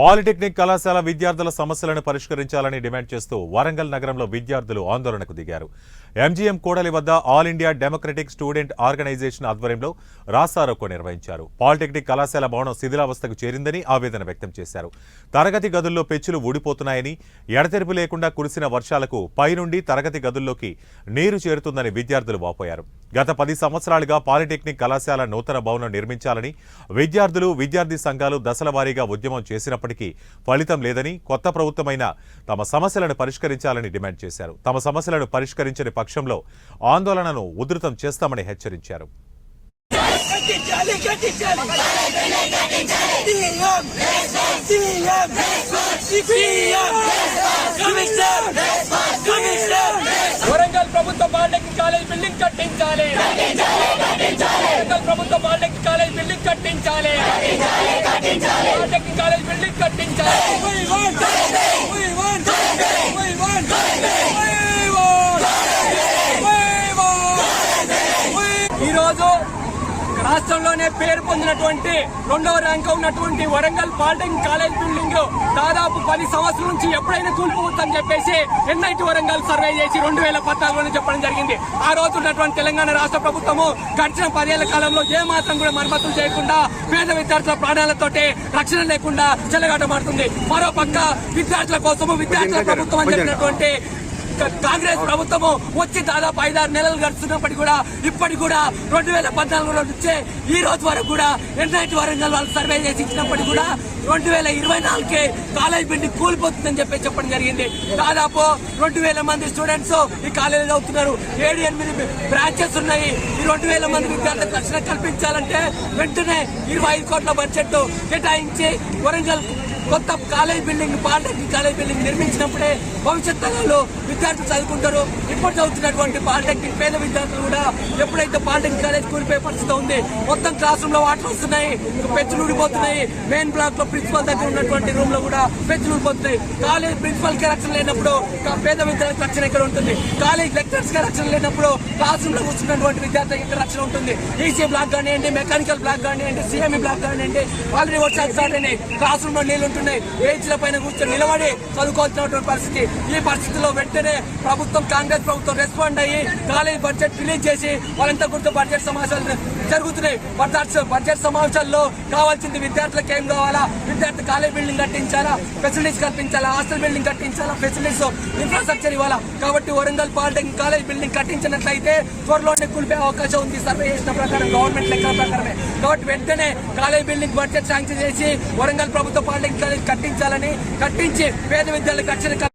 Polytechnic కళాశాల విద్యార్థుల సమస్యలను పరిష్కరించాలని డిమాండ్ చేస్తూ వరంగల్ నగరంలో విద్యార్థులు ఆందోళనకు దిగారు. ఎంజీఎం కూడలి వద్ద All India Democratic Student Organisation ఆధ్వర్యంలో రాసారోకో నిర్వహించారు. పాలిటెక్నిక్ కళాశాల భవనం శిథిలావస్థకు చేరిందని ఆవేదన వ్యక్తం చేశారు. తరగతి గదుల్లో పెచ్చులు ఊడిపోతున్నాయని ఎడతెరిపి లేకుండా కురిసిన వర్షాలకు పైనుండి తరగతి గదుల్లోకి నీరు చేరుతుందని విద్యార్థులు వాపోయారు. గత పది సంవత్సరాలుగా పాలిటెక్నిక్ కళాశాల నూతన భవనం నిర్మించాలని విద్యార్థులు విద్యార్థి సంఘాలు దశల వారీగా ఉద్యమం చేసినప్పటికీ ఫలితం లేదని కొత్త ప్రభుత్వమైన తమ సమస్యలను పరిష్కరించాలని డిమాండ్ చేశారు. తమ సమస్యలను పరిష్కరించని పక్షంలో ఆందోళనను ఉధృతం చేస్తామని హెచ్చరించారు. వరంగల్ ప్రభుత్వ కట్టించాలి. ప్రభుత్వ పాలిటెక్నిక్ కాలేజ్ బిల్డింగ్ కట్టించాలి. పాలిటెక్నిక్ కాలేజ్ బిల్డింగ్ కట్టించాలి. We రాష్ట్రంలోనే పేరు పొందినటువంటి రెండవ ర్యాంక్ ఉన్నటువంటి వరంగల్ పాలిటెక్నిక్ కాలేజ్ బిల్డింగ్ దాదాపు పది సంవత్సరాల నుంచి ఎప్పుడైనా కూలిపోతుందని చెప్పేసి ఎన్ఐటి వరంగల్ సర్వే చేసి రెండు వేల పద్నాలుగులో చెప్పడం జరిగింది. ఆ రోజు ఉన్నటువంటి తెలంగాణ రాష్ట్ర ప్రభుత్వము గడిచిన పదేళ్ళ కాలంలో ఏ మాత్రం కూడా మరమ్మతులు చేయకుండా పేద విద్యార్థుల ప్రాణాలతోటి రక్షణ లేకుండా చెలగాటమాడుతుంది. మరో పక్క విద్యార్థుల కోసము విద్యార్థుల ప్రభుత్వం అని చెప్పినటువంటి కాంగ్రెస్ ప్రభుత్వము వచ్చి దాదాపు ఐదారు నెలలు గడుస్తున్నప్పటికీ కూడా ఇప్పటికి కూడా రెండు వేల పద్నాలుగులో నుంచే ఈ రోజు వరకు కూడా ఎన్ఐటి వరంగల్ వాళ్ళు సర్వే చేసి ఇచ్చినప్పటికీ కూడా రెండు వేల ఇరవై నాలుగుకే కాలేజ్ బిల్డింగ్ కూలిపోతుందని చెప్పి చెప్పడం జరిగింది. దాదాపు రెండు వేల మంది స్టూడెంట్స్ ఈ కాలేజీలో అవుతున్నారు ఏడు ఎనిమిది బ్రాంచెస్ ఉన్నాయి. ఈ రెండు వేల మంది విద్యార్థులకు రక్షణ కల్పించాలంటే వెంటనే ఇరవై ఐదు కోట్ల బడ్జెట్ కేటాయించి వరంగల్ కొత్త college building polytechnic college building నిర్మించినప్పుడే భవిష్యత్ తరాలు విద్యార్థులు చదువుకుంటారు. ఇప్పుడు చదువుతున్నటువంటి పాలిటెక్నిక్ పేద విద్యార్థులు కూడా ఎప్పుడైతే పాలిటెక్నిక్ కాలేజ్ కూలిపోయే పరిస్థితి ఉంది మొత్తం క్లాస్ రూమ్లో వాటర్ వస్తున్నాయి పెచ్చులు ఊడిపోతున్నాయి. మెయిన్ బ్లాక్లో ప్రిన్సిపల్ దగ్గర ఉన్నటువంటి రూమ్లో కూడా పెచ్చులు ఊడిపోతున్నాయి. కాలేజ్ ప్రిన్సిపల్కి రక్షణ లేనప్పుడు పేద విద్యార్థులకు రక్షణ ఎక్కడ ఉంటుంది? కాలేజ్ లెక్చర్స్కి రక్షణ లేనప్పుడు క్లాస్ రూమ్లో కూర్చున్నటువంటి విద్యార్థులకు ఇక్కడ రక్షణ ఉంటుంది? ఈసీ బ్లాక్ కానివ్వండి మెకానికల్ బ్లాక్ కానివ్వండి సిఎంఈ బ్లాక్ కానివ్వండి ఆల్రెడీ వచ్చాక సార్ అని క్లాస్ రూమ్లో నీళ్ళు ఉంటున్నాయి బెంచ్ల పైన కూర్చొని నిలబడి చదువుకోవాల్సినటువంటి పరిస్థితి. ఈ పరిస్థితిలో వెంటనే ప్రభుత్వం కాంగ్రెస్ ప్రభుత్వం రెస్పాండ్ అయ్యి కాలేజ్ బడ్జెట్ రిలీజ్ చేసి వాళ్ళంతా గుర్తు బడ్జెట్ సమావేశాలు జరుగుతున్నాయి. బడ్జెట్ బడ్జెట్ సమావేశాల్లో కావాల్సింది విద్యార్థులకు ఏం కావాలా? విద్యార్థి కాలేజ్ బిల్డింగ్ కట్టించాలా? ఫెసిలిటీస్ కల్పించాలా? హాస్టల్ బిల్డింగ్ కట్టించాలా? ఫెసిలిటీస్ ఇన్ఫ్రాస్ట్రక్చర్ ఇవ్వాలా? కాబట్టి వరంగల్ పాలిటెక్నిక్ కాలేజ్ బిల్డింగ్ కట్టించినట్లయితే త్వరలోనే కూలిపోయే అవకాశం ఉంది. సర్వే చేసిన ప్రకారం గవర్నమెంట్ లెక్కల ప్రకారమే. కాబట్టి వెంటనే కాలేజ్ బిల్డింగ్ బడ్జెట్ శాంక్షన్ చేసి వరంగల్ ప్రభుత్వ పాలిటెక్నిక్ కాలేజ్ కట్టించాలని కట్టించి పేద విద్యార్థులకు రక్షణ